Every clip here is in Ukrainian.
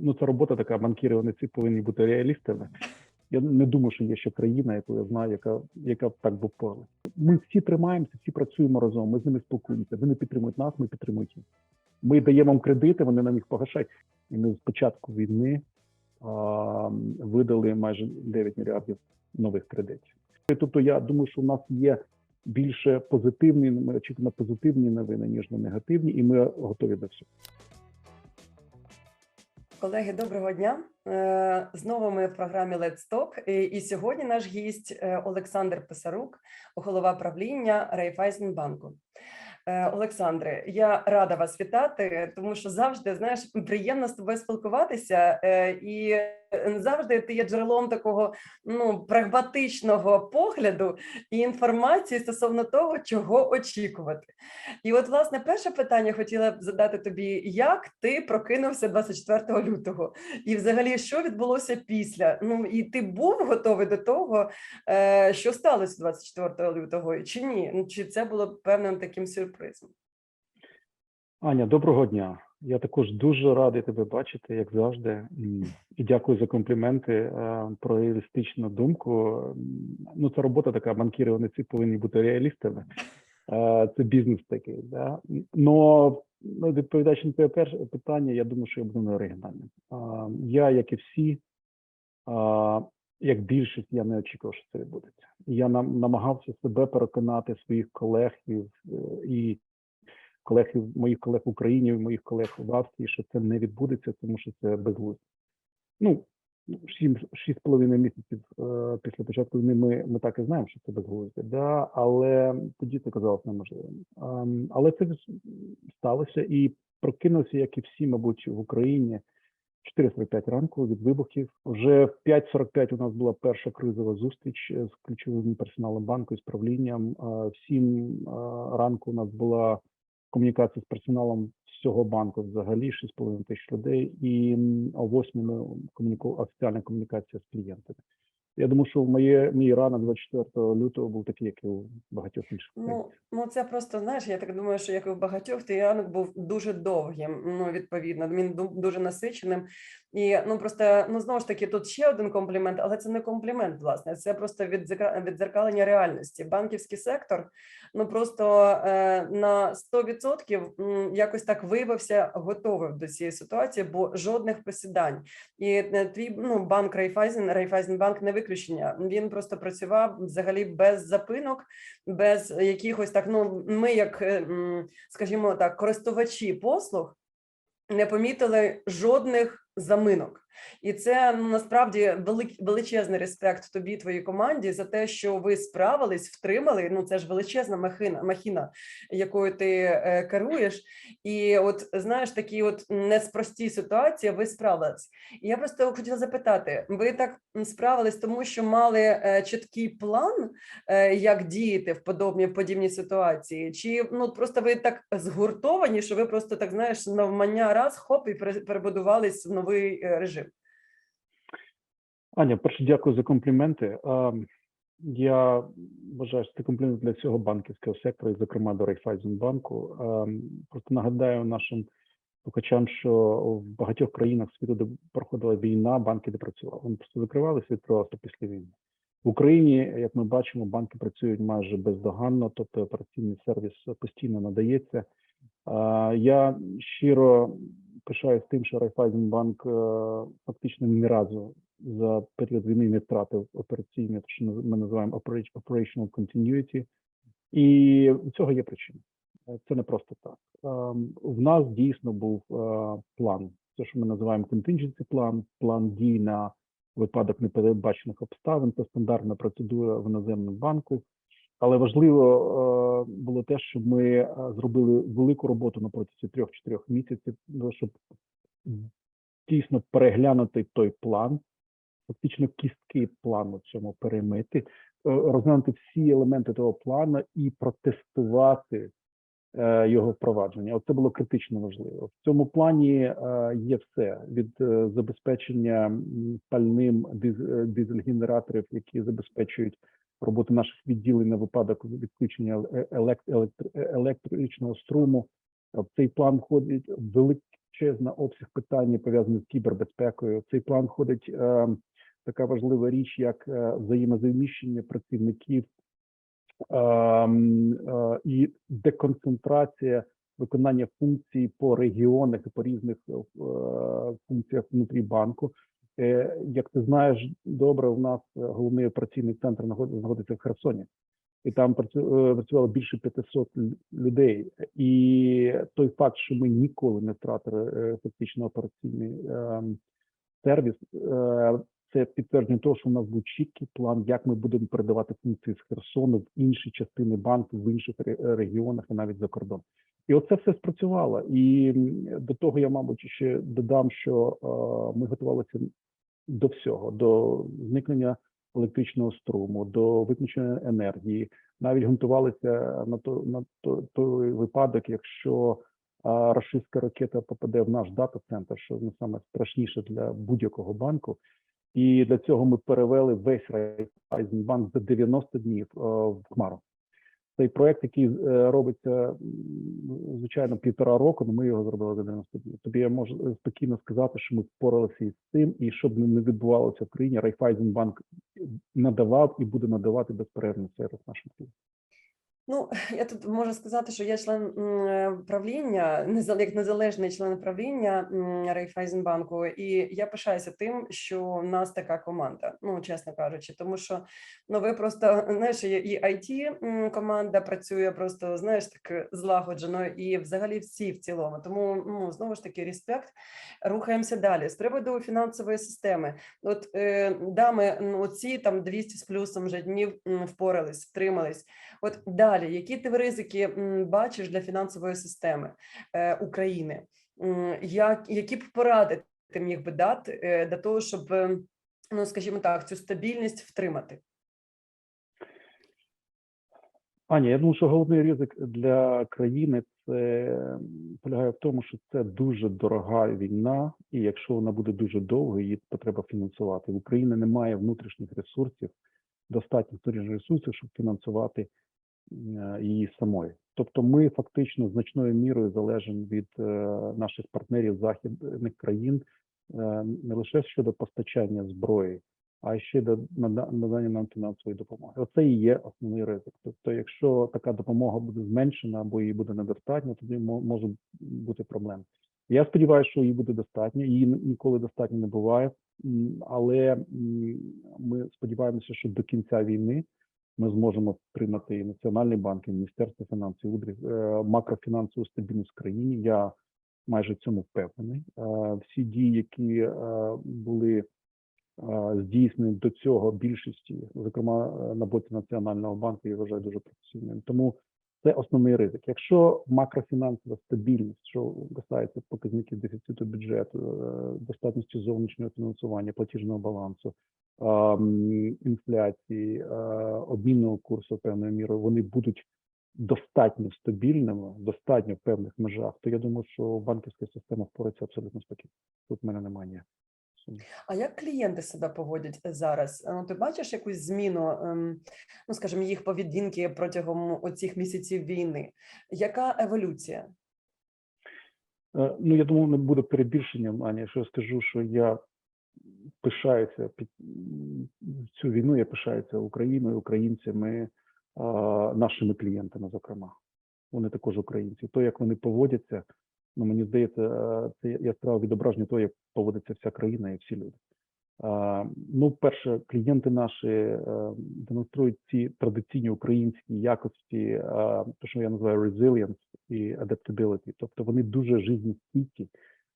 ну це робота така. Банкіри вони ці повинні бути реалістами. Я не думаю, що є ще країна, яку я знаю, яка яка б так би впоралась. Ми всі тримаємося, всі працюємо разом. Ми з ними спілкуємося. Вони підтримують нас, ми підтримуємо їх. Ми даємо їм кредити, вони нам їх погашають. І ми з початку війни а, видали майже 9 мільярдів нових кредитів. Тобто, я думаю, що в нас є більше позитивні. Ми очікуємо позитивні новини ніж на негативні, і ми готові до всього. Колеги, доброго дня. Е, Знову ми в програмі Let's Talk. І, сьогодні наш гість е, Олександр Писарук, голова правління Райфайзенбанку. Е, Олександре, я рада вас вітати, тому що завжди знаєш приємно з тобою спілкуватися, і завжди ти є джерелом такого ну прагматичного погляду і інформації стосовно того, чого очікувати. І от, власне, перше питання хотіла б задати тобі: як ти прокинувся 24 лютого, і взагалі що відбулося після? Ну і ти був готовий до того, е, що сталося 24 лютого, чи ні? Ну, Чи це було певним таким сюрпризом? Аня, доброго дня. Я також дуже радий тебе бачити, як завжди. І дякую за компліменти е, про реалістичну думку. Ну, це робота така. Банкіри вони ці повинні бути реалістами. Е, Це бізнес такий. Да? Но ну, відповідаючи на твоє перше питання, я думаю, що я буду не оригінальним. Я, як і всі, як більшість, я не очікував, що це відбудеться. Я нам намагався себе переконати своїх колег і колег моїх колег в Україні, моїх колег в Австрії, що це не відбудеться, тому що це безглуздо. Ну сім шість з половиною місяців е, після початку війни ми, ми так і знаємо, що це безглуздя, да, але тоді це казалось неможливим. Ем, але це сталося і прокинувся, як і всі, мабуть, в Україні. 4.45 ранку від вибухів. Вже в 5.45 у нас була перша кризова зустріч з ключовим персоналом банку і з правлінням. А В 7 ранку у нас була комунікація з персоналом всього банку взагалі 6,5 тисяч людей, і о 8 ми комуніку... офіціальна комунікація з клієнтами. Я думаю, що в моє мій ранок 24 лютого був такий, як і у багатьох інших. Ну, ну це просто знаєш. Я так думаю, що як і в багатьох, той ранок був дуже довгим. Ну відповідно, він дуже насиченим. І ну просто ну знову ж таки, тут ще один комплімент, але це не комплімент, власне. Це просто віддзеркалення реальності. Банківський сектор ну просто е, на 100% якось так виявився готовим до цієї ситуації, бо жодних присідань. І е, твій ну банк Райфайзен, Райфайзенбанк не виключення. Він просто працював взагалі без запинок, без якихось так. Ну ми, як е, скажімо так, користувачі послуг, не помітили жодних заминок. І це ну, насправді величезний респект тобі, твоїй команді за те, що ви справились, втримали. Ну це ж величезна махина, махіна, якою ти е, керуєш. І от знаєш, такі от неспрості ситуації ви справились. І я просто хотіла запитати: ви так справились, тому що мали е, чіткий план, е, як діяти в подобній в подібній ситуації? Чи ну просто ви так згуртовані, що ви просто так знаєш навмання раз хоп і пере- перебудувались в новий е, режим? Аня, перше, дякую за компліменти. Я вважаю, що це комплімент для всього банківського сектору, і, зокрема до Райфайзенбанку. Просто нагадаю нашим слухачам, що в багатьох країнах світу, де проходила війна, банки не працювали. Вони просто закривалися і відкривалися після війни. В Україні, як ми бачимо, банки працюють майже бездоганно, тобто операційний сервіс постійно надається. Я щиро пишаюсь тим, що Райфайзенбанк е, фактично ні разу за період війни не втратив операційне, що ми називаємо operational continuity. І цього є причина. Е, Це не просто так. Ем, В нас дійсно був е, план. Це, що ми називаємо contingency план, план дій на випадок непередбачених обставин. Це стандартна процедура в іноземному банку. Але важливо було те, щоб ми е, зробили велику роботу на протязі трьох-чотирьох місяців, ну, щоб дійсно переглянути той план, фактично кістки плану цьому перемити, е, розглянути всі елементи того плану і протестувати е, його впровадження. Оце було критично важливо. В цьому плані є все від забезпечення пальним диз- дизель-генераторів, які забезпечують роботу наших відділень на випадок відключення елект- електр- електричного струму. В цей план входить величезна обсяг питань пов'язаних з кібербезпекою. В цей план входить е, така важлива річ, як е, взаємозаміщення працівників ем, е, і деконцентрація виконання функцій по регіонах і по різних е, функціях внутрі банку. Е, Як ти знаєш, добре, у нас е, головний операційний центр знаходиться в Херсоні, і там е, працювало більше 500 людей. І той факт, що ми ніколи не втратили фактично операційний ем, сервіс, це підтвердження того, що у нас був чіткий план, як ми будемо передавати функції з Херсону в інші частини банку, в інших регіонах і навіть за кордон. І оце все спрацювало. І до того я, мабуть, ще додам, що ми готувалися до всього: до зникнення електричного струму, до виключення енергії. Навіть готувалися на то на то, той випадок, якщо а, рашистська ракета попаде в наш дата-центр, що не саме страшніше для будь-якого банку. І для цього ми перевели весь Райфайзенбанк за 90 днів е, в Хмару. Цей проект, який е, робиться звичайно півтора року, але ми його зробили за 90 днів. Тобі я можу е, спокійно сказати, що ми впоралися із цим, і щоб не відбувалося в країні, Райфайзенбанк надавав і буде надавати безперервний сервіс нашим клієнтам. Ну, я тут можу сказати, що я член е, правління, як незалежний член правління м, Райфайзенбанку, і я пишаюся тим, що в нас така команда, ну чесно кажучи, тому що ну ви просто знаєш, і- IT команда працює просто знаєш так злагоджено, і взагалі всі в цілому. Тому ну знову ж таки респект. Рухаємося далі з приводу фінансової системи. От е, да, ми ну, ці там 200 з плюсом вже днів впорались, втримались. От далі, які ти ризики бачиш для фінансової системи е, України? Як, які б поради ти міг би дати е, для того, щоб, е, ну скажімо так, цю стабільність втримати? Аня, я думаю, що головний ризик для країни це полягає в тому, що це дуже дорога війна, і якщо вона буде дуже довгою, її потреба фінансувати. В Україні немає внутрішніх ресурсів, внутрішніх ресурсів, щоб фінансувати її самої. Тобто, ми фактично значною мірою залежимо від е, наших партнерів західних країн е, не лише щодо постачання зброї, а ще до надання нам фінансової допомоги. Оце і є основний ризик. Тобто, якщо така допомога буде зменшена або її буде недостатньо, тоді мо- можуть бути проблеми. Я сподіваюся, що її буде достатньо. Її ніколи достатньо не буває, але ми сподіваємося, що до кінця війни ми зможемо прийняти і Національний банк, і Міністерство фінансів, е, макрофінансову стабільність в країні. Я майже цьому впевнений. Е, Всі дії, які е, були здійснені до цього більшості, зокрема на боці Національного банку, я вважаю дуже професійним. Тому це основний ризик. Якщо макрофінансова стабільність, що касається показників дефіциту бюджету, достатності зовнішнього фінансування, платіжного балансу, інфляції, е, обмінного курсу певною мірою, вони будуть достатньо стабільними, достатньо в певних межах, то я думаю, що банківська система впорається абсолютно спокійно. Тут в мене немає ніяких. А як клієнти себе поводять зараз? Ну, ти бачиш якусь зміну, ем, ну скажімо, їх поведінки протягом оцих місяців війни? Яка еволюція? Е, Ну, я думаю, не буде перебільшенням, Аня, якщо я скажу, що я пишаюся під цю війну, я пишаюся Україною, українцями, нашими клієнтами, зокрема. Вони також українці. То, як вони поводяться, ну мені здається, е, це яскраве відображення того, як поводиться вся країна і всі люди. Ну, перше, клієнти наші е, демонструють ці традиційні українські якості, е, те, що я називаю resilience і adaptability. Тобто вони дуже жизнестійкі,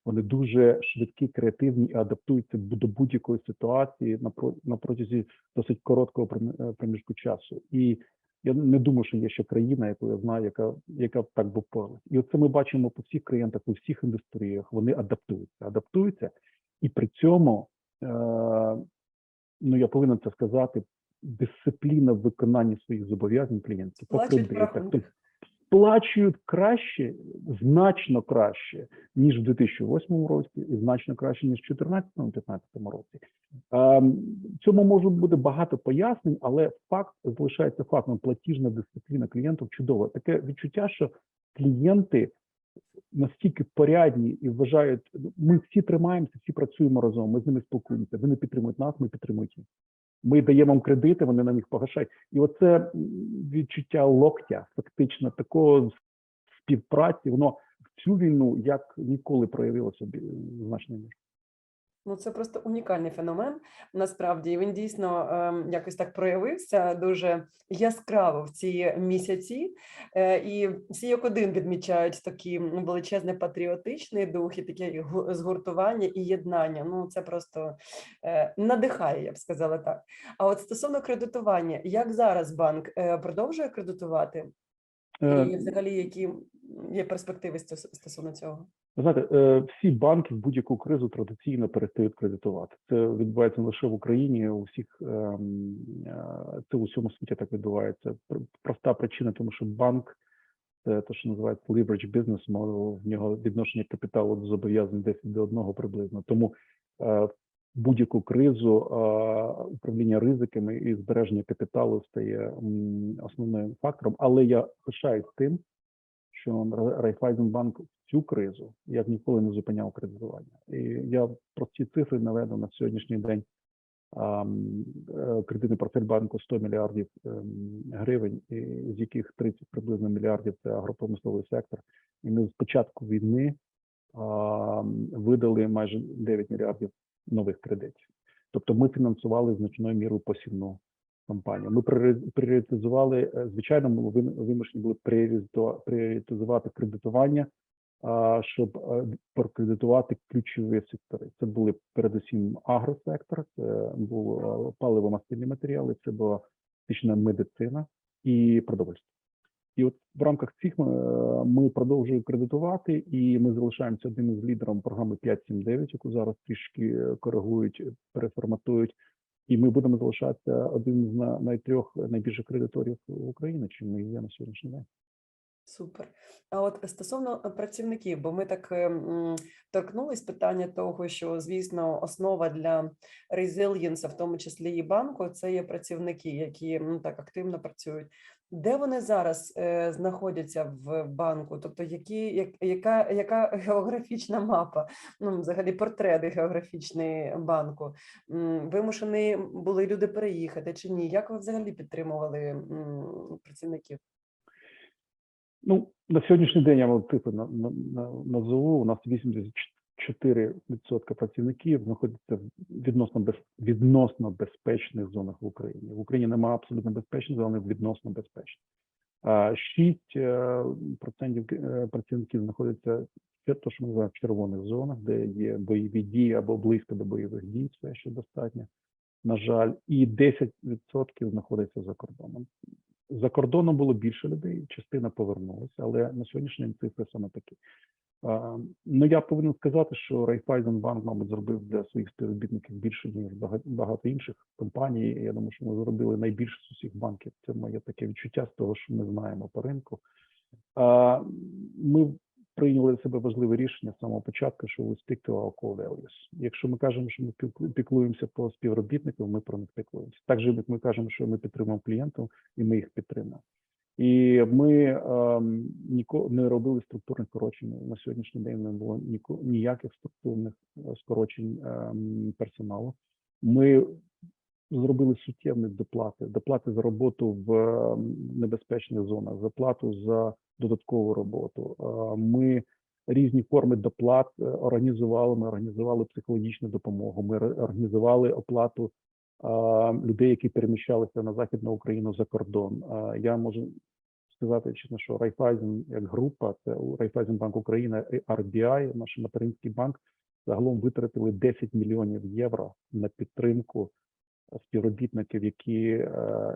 вони дуже швидкі, креативні і адаптуються до будь-якої ситуації на про- на протязі досить короткого е, проміжку часу. І я не думаю, що є ще країна, яку я знаю, яка яка так би впоралась. І оце ми бачимо по всіх клієнтах, у всіх індустріях. Вони адаптуються, адаптуються, і при цьому, е, ну я повинен це сказати, дисципліна в виконанні своїх зобов'язань клієнтів по сплачують краще, значно краще, ніж в 2008 році, і значно краще, ніж в 2014-2015 році. Ем, Цьому може бути багато пояснень, але факт залишається фактом. Платіжна дисципліна клієнтів чудова. Таке відчуття, що клієнти настільки порядні і вважають, ну, ми всі тримаємося, всі працюємо разом. Ми з ними спілкуємося. Вони підтримують нас, ми підтримуємо їх. Ми даємо їм кредити, вони нам їх погашають. І оце відчуття локтя, фактично такого співпраці, воно в цю війну як ніколи проявилося значно мірі. Ну, це просто унікальний феномен. Насправді І він дійсно ем, якось так проявився дуже яскраво в ці місяці, е, і всі як один відмічають такий величезний патріотичний дух і таке згуртування і єднання. Ну це просто е, надихає, я б сказала так. А от стосовно кредитування, як зараз банк е, продовжує кредитувати, Е, і взагалі які є перспективи стосовно цього? Ви знаєте, е, всі банки в будь-яку кризу традиційно перестають кредитувати. Це відбувається не лише в Україні, у всіх ем, е, це у всьому світі так відбувається. Проста причина, тому що банк це те, що називається leverage business model, в нього відношення капіталу до зобов'язань 10 до 1 приблизно. Тому е, будь-яку кризу управління ризиками і збереження капіталу стає основним фактором. Але я пишаюсь тим, що Райфайзенбанк цю кризу як ніколи не зупиняв кредитування. І я прості цифри наведу на сьогоднішній день. Е, Кредитний портфель банку 100 мільярдів ем, гривень, з яких 30 приблизно мільярдів це агропромисловий сектор. І ми з початку війни видали майже 9 мільярдів нових кредитів. Тобто ми фінансували значною мірою посівну компанію. Ми пріоритизували, е, звичайно, ми вимушені були пріоритизувати кредитування, щоб е, прокредитувати ключові сектори. Це були передусім агросектор, це був е, паливо-мастильні матеріали, це була фактично медицина і продовольство. І от в рамках цих ми, е, ми продовжуємо кредитувати, і ми залишаємося одним із лідером програми 5.7.9, яку зараз трішки коригують, переформатують. І ми будемо залишатися один з на- найтрьох найбільших кредиторів України, чим ми є на сьогоднішній день. Супер. А от стосовно е, працівників, бо ми так е, торкнулись питання того, що звісно основа для резильєнса, в тому числі і банку, це є працівники, які ну так активно працюють. Де вони зараз е, знаходяться в банку? Тобто, які як, яка, яка географічна мапа? Ну, взагалі, портрет географічний банку? Вимушені були люди переїхати чи ні? Як ви взагалі підтримували м, працівників? Ну на сьогоднішній день я вам цифри на, на, на, назову. У нас 84% працівників знаходяться в відносно без відносно безпечних зонах в Україні. В Україні немає абсолютно безпечних але відносно безпечних. А 6% е, працівників знаходяться те, що ми називаємо червоних зонах, де є бойові дії або близько до бойових дій, все ще достатньо. На жаль, і 10% знаходиться за кордоном. За кордоном було більше людей, частина повернулася, але на сьогоднішній день цифри саме такі. Ну я повинен сказати, що Райфайзенбанк, мабуть, зробив для своїх співробітників більше ніж багато, інших компаній. Я думаю, що ми зробили найбільше з усіх банків. Це моє таке відчуття з того, що ми знаємо по ринку. Ми прийняли для себе важливе рішення з самого початку, що we stick to our core values. Якщо ми кажемо, що ми піклу- піклуємося по співробітникам, ми про них піклуємося. Так же, як ми кажемо, що ми підтримуємо клієнтів, і ми їх підтримуємо. І ми ем, ніко не робили структурних скорочень. На сьогоднішній день не було ніяких структурних е, скорочень ем, персоналу. Ми зробили суттєвні доплати, доплати за роботу в ем, небезпечних зонах, заплату за додаткову роботу. Е, Ми різні форми доплат е, організували. Ми організували психологічну допомогу. Ми організували оплату е, людей, які переміщалися на західну Україну за кордон. Я можу сказати чесно, що Райфайзен як група, це Райфайзенбанк Україна і RBI, наш материнський банк, загалом витратили 10 мільйонів євро на підтримку співробітників, які е,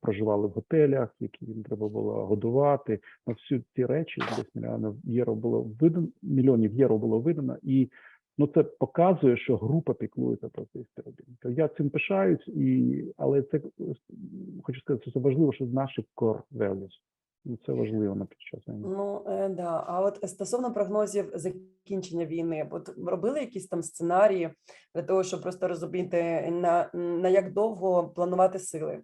проживали в готелях, які їм треба було годувати. На всі ці речі 10 мільйонів євро було видано, мільйонів євро було видано, і ну це показує, що група піклується про цих співробітників. Я цим пишаюсь, і але це хочу сказати, що це важливо, що наші core values. І це важливо на під час війни. Ну е, да. А от стосовно прогнозів закінчення війни, от робили якісь там сценарії для того, щоб просто розуміти на, на як довго планувати сили?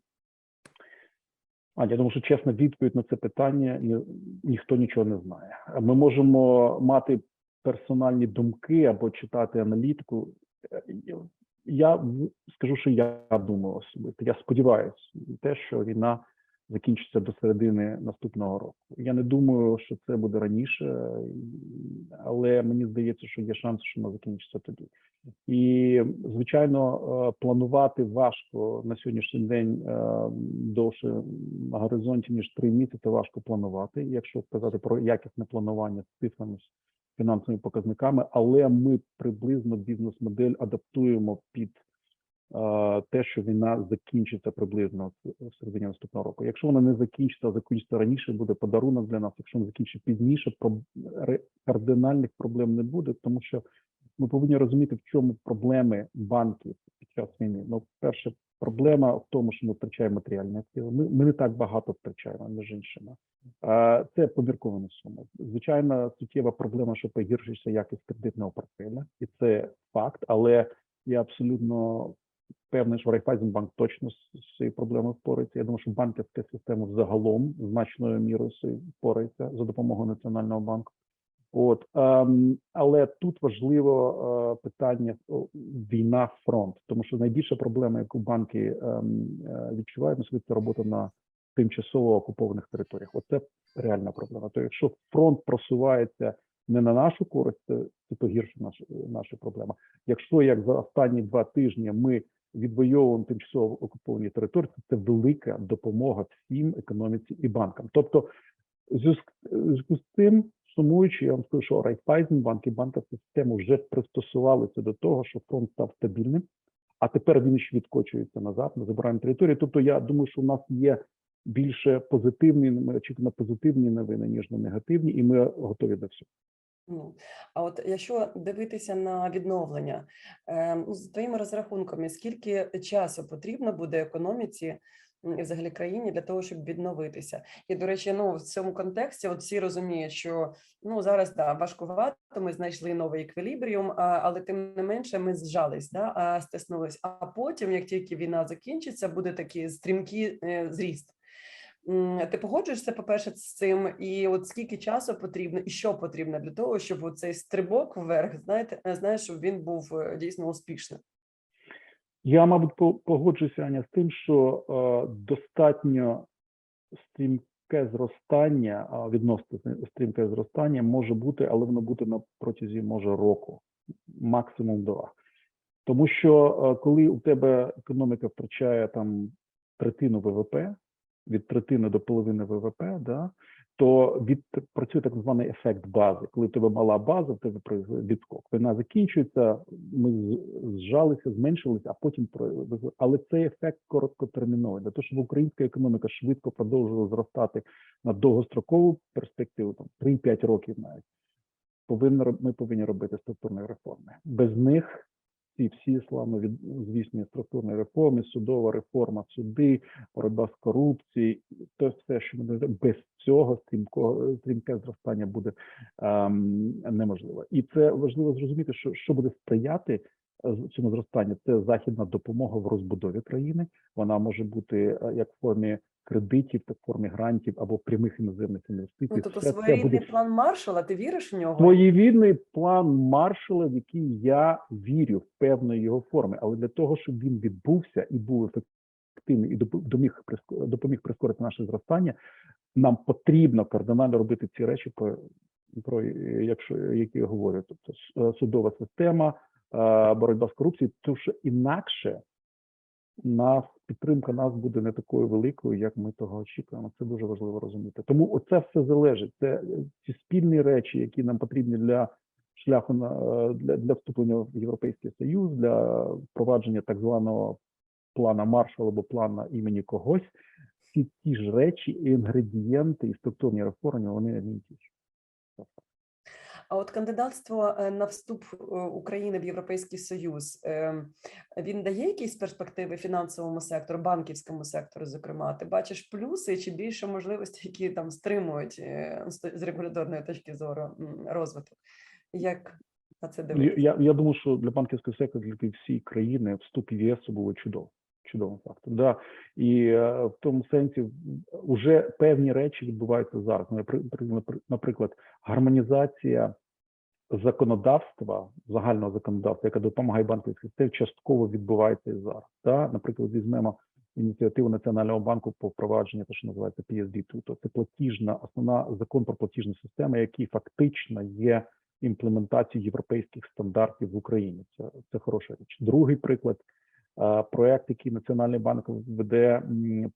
А я думаю, що чесна відповідь на це питання ні, ніхто нічого не знає. Ми можемо мати персональні думки або читати аналітику. Е, Я скажу, що я думаю особисто. Я сподіваюся те, що війна закінчиться до середини наступного року. Я не думаю, що це буде раніше, але мені здається, що є шанс, що вона закінчиться тоді. І звичайно, е, планувати важко на сьогоднішній день е, довше на горизонті ніж три місяці. Важко планувати, якщо сказати про якісне планування з цифрами фінансовими показниками, але ми приблизно бізнес-модель адаптуємо під те, що війна закінчиться приблизно в середині наступного року. Якщо вона не закінчиться, а закінчиться раніше, буде подарунок для нас. Якщо вона закінчиться пізніше, кардинальних проблем не буде, тому що ми повинні розуміти, в чому проблеми банків під час війни. Ну, перше, проблема в тому, що ми втрачаємо матеріальні активи. Ми, ми не так багато втрачаємо, між іншими. Це помірковані суми. Звичайно, суттєва проблема, що погіршується якість кредитного портфеля, і це факт. Але я абсолютно певний, що Райфайзенбанк точно з цією проблемою впорається. Я думаю, що банківська система взагалом значною мірою впорається за допомогою національного банку. От ем, але тут важливо е, питання війна фронт, тому що найбільша проблема, яку банки ем, е, відчувають на це робота на тимчасово окупованих територіях. Оце реальна проблема. То якщо фронт просувається не на нашу користь, це, погіршує нашу наша проблема. Якщо як за останні два тижні ми відвоюємо тимчасово окуповані території, це велика допомога всім економіці і банкам. Тобто, зв'язку з цим, сумуючи, я вам скажу, що Райфайзенбанк і банківська система вже пристосувалися до того, що фронт став стабільним, а тепер він ще відкочується назад, ми забираємо територію. Тобто, я думаю, що у нас є більше позитивні, ми очікуємо на позитивні новини, ніж на негативні, і ми готові до всього. Ну, а от якщо дивитися на відновлення, е, ну, з твоїми розрахунками, скільки часу потрібно буде економіці і взагалі країні для того, щоб відновитися? І, до речі, ну в цьому контексті от всі розуміють, що ну зараз да, важкувато, ми знайшли новий еквілібріум, але тим не менше ми зжались, да, стиснулись. А потім, як тільки війна закінчиться, буде такий стрімкий е, зріст. Ти погоджуєшся, по-перше, з цим, і от скільки часу потрібно, і що потрібно для того, щоб цей стрибок вверх, знаєте, е, знаєш, щоб він був е, дійсно успішним. Я, мабуть, по- погоджуюся Аня з тим, що е, достатньо стрімке зростання, відносно стрімке зростання може бути, але воно буде на протязі може року, максимум два. Тому що е, коли у тебе економіка втрачає там третину ВВП, від третини до половини ВВП, да, то від працює так званий ефект бази. Коли тебе мала база, в тебе відскок. Війна закінчується, ми зжалися, зменшилися, а потім але цей ефект короткотерміновий. Для того, щоб українська економіка швидко продовжувала зростати на довгострокову перспективу, там 3-5 років навіть, повинна ми повинні робити структурні реформи. Без них ці всі славно від звісні структурні реформи, судова реформа, суди, боротьба з корупцією, то все, що ми без цього стрімкого стрімке зростання буде ем, неможливо. І це важливо зрозуміти, що що буде сприяти е, цьому зростанню. Це західна допомога в розбудові країни. Вона може бути е, як в формі кредитів, в формі грантів або прямих іноземних інвестицій. Ну, тобто Все своєрідний буде план Маршала, ти віриш в нього? Своєвідний план Маршала, в який я вірю в певної його форми, але для того, щоб він відбувся і був ефективний і допо- доміг приско- допоміг прискорити наше зростання, нам потрібно кардинально робити ці речі, про, про якщо які я говорю, тобто е, судова система, е, боротьба з корупцією, тому що інакше нас підтримка нас буде не такою великою, як ми того очікуємо. Це дуже важливо розуміти. Тому оце все залежить. Це е, ці спільні речі, які нам потрібні для шляху на е, для, для вступлення в Європейський Союз, для впровадження так званого плана Маршала або плана імені когось. Всі ті ж речі, інгредієнти і структурні реформи вони одні ті ж. А от кандидатство е, на вступ е, України в Європейський Союз е, він дає якісь перспективи фінансовому сектору, банківському сектору, зокрема. Ти бачиш плюси чи більше можливостей, які там стримують е, з регуляторної точки зору розвиток? Як на це Я, дивитися? я, я думаю, що для банківського сектору, для всієї країни вступ в ЄС було чудово. чудовим фактом. Да. І е, в тому сенсі вже певні речі відбуваються зараз. Ну, напри- напри- Наприклад, гармонізація законодавства, загального законодавства, яка допомагає банківській системі, частково відбувається і зараз. Да? Наприклад, візьмемо ініціативу Національного банку по впровадженню, те, що називається PSD2, то це платіжна, основна закон про платіжні системи, який фактично є імплементацією європейських стандартів в Україні. Це, це хороша річ. Другий приклад. е, Проект, який Національний банк веде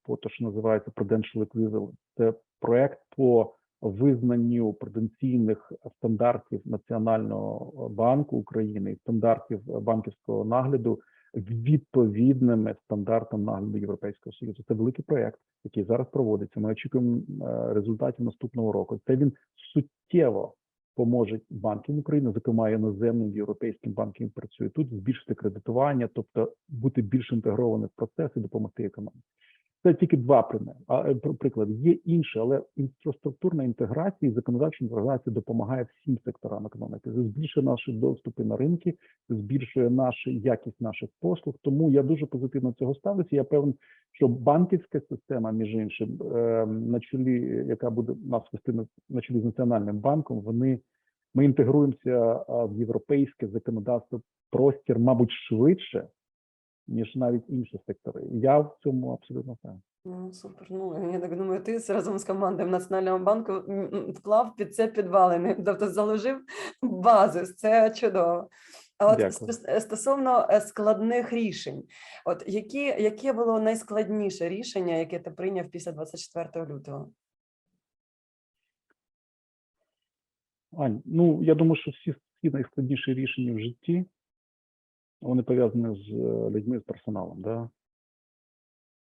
по те, що називається Prudential Equivalence. Це проект по визнанню пруденційних стандартів Національного банку України і стандартів банківського нагляду відповідними стандартам нагляду Європейського Союзу. Це великий проект, який зараз проводиться. Ми очікуємо е, результатів наступного року. Це він суттєво поможе банкам України, зокрема іноземним європейським банкам, працюють тут, збільшити кредитування, тобто бути більш інтегрованим в процес і допомогти економіці. Це тільки два е, пр- приклади є інші, але інфраструктурна інтеграція і законодавча інтеграція допомагає всім секторам економіки. Це збільшує наші доступи на ринки, збільшує нашу якість наших послуг. Тому я дуже позитивно цього ставлюся. Я певен, що банківська система, між іншим, е, на чолі, яка буде нас вести на чолі з національним банком, вони ми інтегруємося в європейське законодавство простір, мабуть, швидше, ніж навіть інші сектори. Я в цьому абсолютно впевнений. Ну, супер. Ну, я так думаю, ти разом з командою Національного банку вклав під це підвалини, тобто заложив базис. Це чудово. А от Дякую. стосовно е, складних рішень, от які, яке було найскладніше рішення, яке ти прийняв після 24 лютого? Ань, ну я думаю, що всі найскладніші рішення в житті вони пов'язані з е, людьми, з персоналом. Да?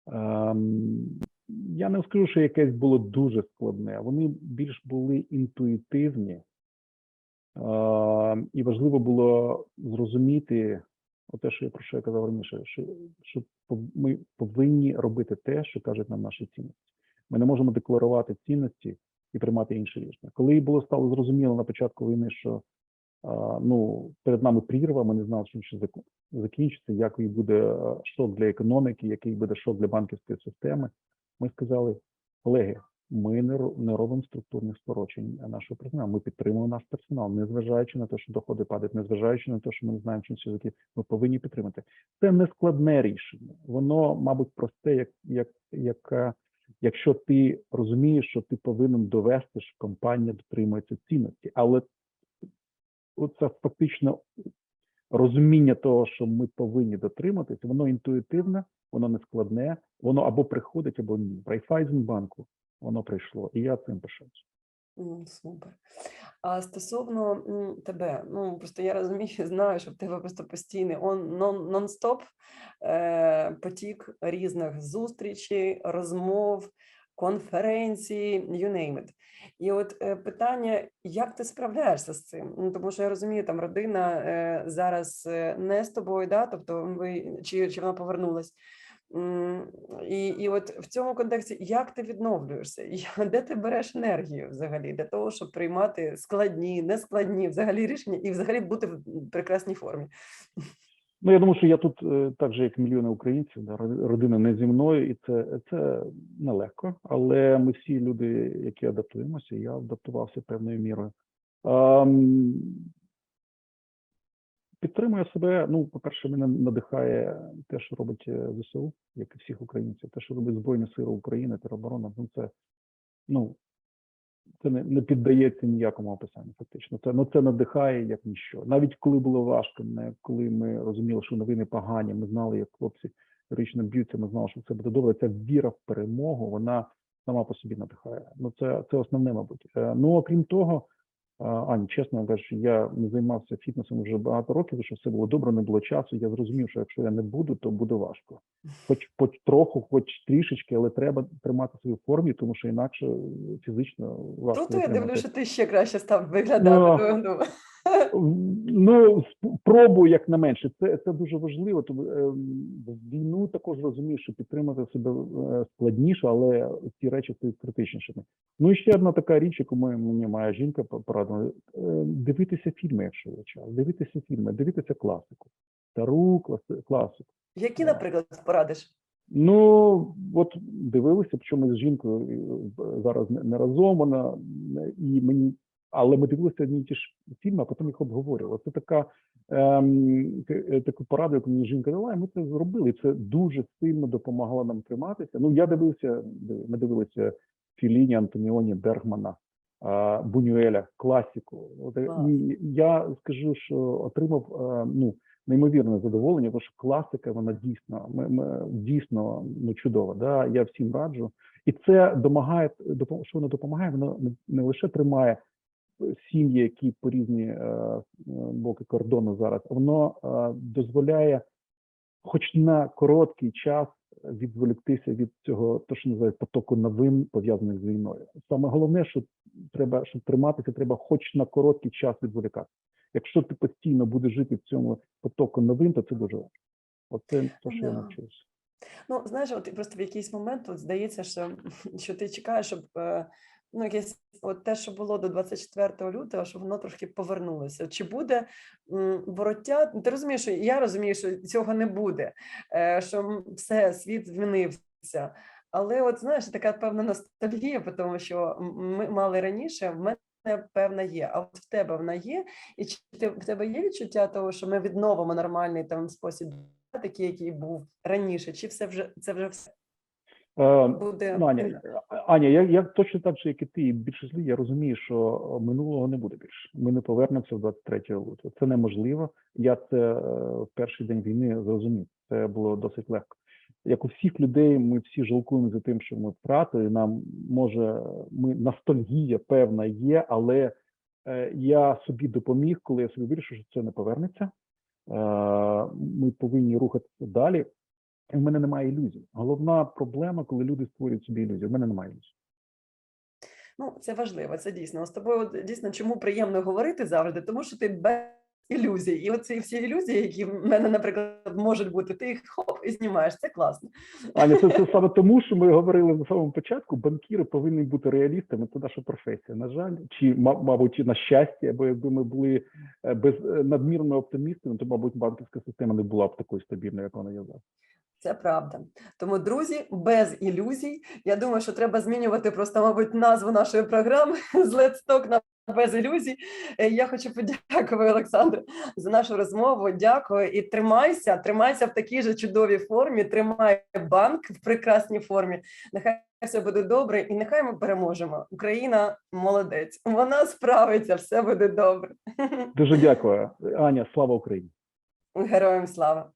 Ем, я не скажу, що якесь було дуже складне. Вони більш були інтуїтивні, Ем, і важливо було зрозуміти те, що я про що я казав раніше, що, що ми повинні робити те, що кажуть нам наші цінності. Ми не можемо декларувати цінності і приймати інші рішення. Коли було стало зрозуміло на початку війни, що ну перед нами прірва, ми не знали, чим ще закінчиться, який буде е, шок для економіки, який буде шок для банківської системи. Ми сказали, колеги, ми не, робимо структурних скорочень нашого персоналу. Ми підтримуємо наш персонал, незважаючи на те, що доходи падають, незважаючи на те, що ми не знаємо, чим все закінчиться, Ми повинні підтримати. Це не складне рішення. Воно, мабуть, просте, як, як, як е, якщо ти розумієш, що ти повинен довести, що компанія дотримується цінності, але це фактично розуміння того, що ми повинні дотриматися, воно інтуїтивне, воно не складне, воно або приходить, або ні. Райфайзенбанку воно прийшло, і я цим пишаюся. Супер. А стосовно тебе, ну просто я розумію, знаю, що в тебе просто постійний он нон, нон-стоп е, потік різних зустрічей, розмов, конференцій, you name it. І от е, питання, як ти справляєшся з цим? Ну тому що я розумію, там родина е, зараз е, не з тобою, да? тобто ви чи, чи вона повернулась. І, і от в цьому контексті, як ти відновлюєшся? Де ти береш енергію взагалі для того, щоб приймати складні, нескладні взагалі рішення і взагалі бути в прекрасній формі? Ну, я думаю, що я тут е, так же, як мільйони українців, да, родина не зі мною, і це, це нелегко. Але ми всі люди, які адаптуємося, я адаптувався певною мірою. Ем, підтримую себе. Ну, по-перше, мене надихає те, що робить е, ЗСУ, як і всіх українців, те, що робить Збройні Сили України, тероборона. Ну, це ну це не, не піддається ніякому описанню. Фактично, це ну це надихає як ніщо. Навіть коли було важко, не коли ми розуміли, що новини погані, ми знали, як хлопці героїчно б'ються, ми знали, що це буде добре. Ця віра в перемогу, вона сама по собі надихає. Ну це це основне, мабуть. Е, Ну окрім того, Ані, чесно кажучи, я не займався фітнесом вже багато років, що все було добре, не було часу. Я зрозумів, що якщо я не буду, то буде важко. Хоч хоч трохи, хоч трішечки, але треба тримати свою формі, тому що інакше е, фізично важко. Тут я дивлюся, що ти ще краще став виглядати. Ну, сп- пробую як не менше. Це, це дуже важливо. Тому ем, війну також розумієш, що підтримати себе е, складніше, але ці речі стають критичнішими. Ну і ще одна така річ, яку мені моя жінка по- порадила: Е, дивитися фільми, якщо є час. Дивитися фільми, дивитися класику, стару класи- класику. Які, наприклад, порадиш? Ну, от дивилися, ми з жінкою е, зараз не, разом вона, і мені, але ми дивилися одні ті ж фільми, а потім їх обговорювали. Це така ем, е, таку пораду, яку мені жінка дала, і ми це зробили. І це дуже сильно допомагало нам триматися. Ну, я дивився, ми дивилися Філіні, Антоніоні, Бергмана, Бунюеля, класіку. От, е, і я скажу, що отримав е, ну неймовірне задоволення, тому що класика вона дійсно ми, ми, дійсно ну, чудова. Да? Я всім раджу, і це допомагає, допом- що воно допомагає, воно не, лише тримає сім'ї, які по різні е, боки кордону зараз, воно е, дозволяє, хоч на короткий час, відволіктися від цього, то що називають потоку новин, пов'язаних з війною. Саме головне, що треба, щоб триматися, треба хоч на короткий час відволікатися. Якщо ти постійно будеш жити в цьому потоку новин, то це дуже важко. Оце те, що я Да. навчився. Ну, знаєш, от просто в якийсь момент от здається, що, що ти чекаєш, щоб е, ну, якесь от те, що було до 24 лютого, щоб воно трошки повернулося. Чи буде м, вороття? Ти розумієш, що я розумію, що цього не буде, е, що все, світ змінився. Але от знаєш, така певна ностальгія, тому що ми мали раніше, в мене певна є. А от в тебе вона є, і чи в тебе є відчуття того, що ми відновимо нормальний там спосіб такий, який був раніше, чи все вже це вже все буде Ну, Аня, Аня, я, я точно так же, як і ти, і більшість людей, я розумію, що минулого не буде більше. Ми не повернемося в 23 лютого. Це неможливо. Я це е, в перший день війни зрозумів. Це було досить легко. Як у всіх людей, ми всі жалкуємо за тим, що ми втратили. Нам може ми ностальгія певна є, але е, я собі допоміг, коли я собі вирішив, що це не повернеться. Е, ми повинні рухатися далі. В мене немає ілюзій. Головна проблема, коли люди створюють собі ілюзії. В мене немає ілюзій. Ну, це важливо, це дійсно. З тобою дійсно чому приємно говорити завжди, тому що ти без ілюзій. І оці всі ілюзії, які в мене, наприклад, можуть бути, ти їх хоп і знімаєш. Це класно. Аня, це, це саме тому, що ми говорили на самому початку. Банкіри повинні бути реалістами. Це наша професія. На жаль, чи ма- мабуть, на щастя, бо якби ми були е, без е, надмірно оптимістами, то мабуть банківська система не була б такою стабільною, як вона є зараз. Це правда. Тому, друзі, без ілюзій. Я думаю, що треба змінювати просто, мабуть, назву нашої програми з Let's Talk на без ілюзій. Е, Я хочу подякувати Олександру за нашу розмову. Дякую і тримайся, тримайся в такій же чудовій формі. Тримай банк в прекрасній формі. Нехай все буде добре, і нехай ми переможемо. Україна молодець. Вона справиться, все буде добре. Дуже дякую, Аня. Слава Україні. Героям слава.